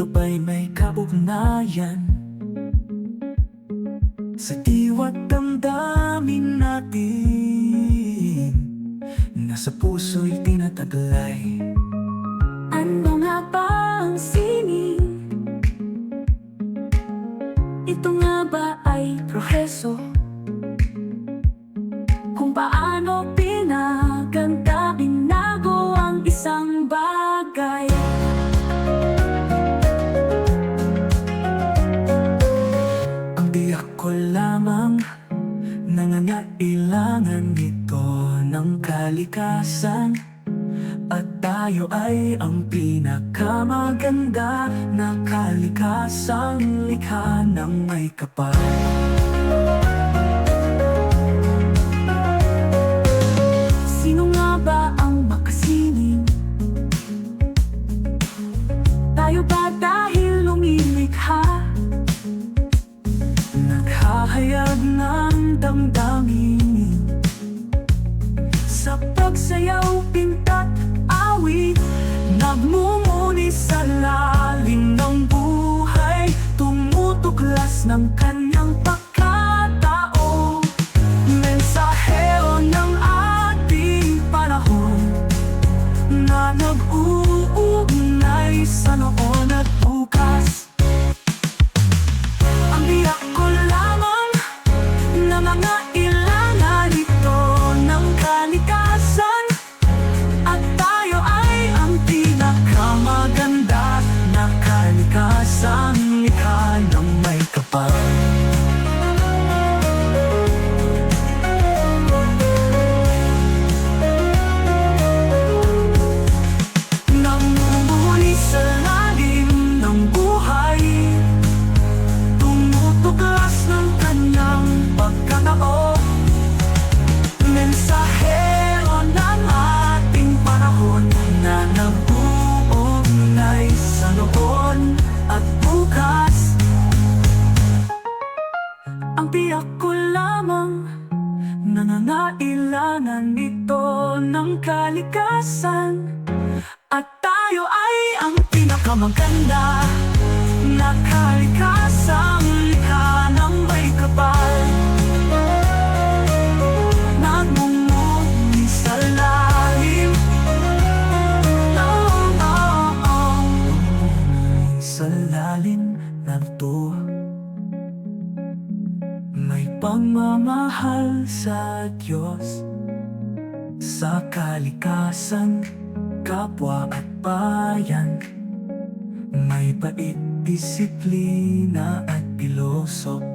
Ito ba'y may kabugnayan Sa diwa't damdamin natin Nasa puso'y tinataglay Ano nga ba ang sining? Ito nga ba ay proseso? Kung paano pinaganda, Nangangailangan ito ng kalikasan At tayo ay ang pinakamaganda Na kalikasang likha ng may kapal Sino nga ba ang makasining? Tayo ba dahil lumilikha? Naghahayag ng damdamin Sa pagsayaw, pintat, awit Nagmumuni sa lalim ng buhay. Tumutuklas ng kanyang Nangangailangan ito ng kalikasan. At tayo ay ang pinakamaganda Na kalikasang likha ng may kapal. Oh, oh, oh. Sa lalim ng pagmamahal sa Diyos Sa kalikasan, kapwa at bayan. May bait, disiplina at pilosopya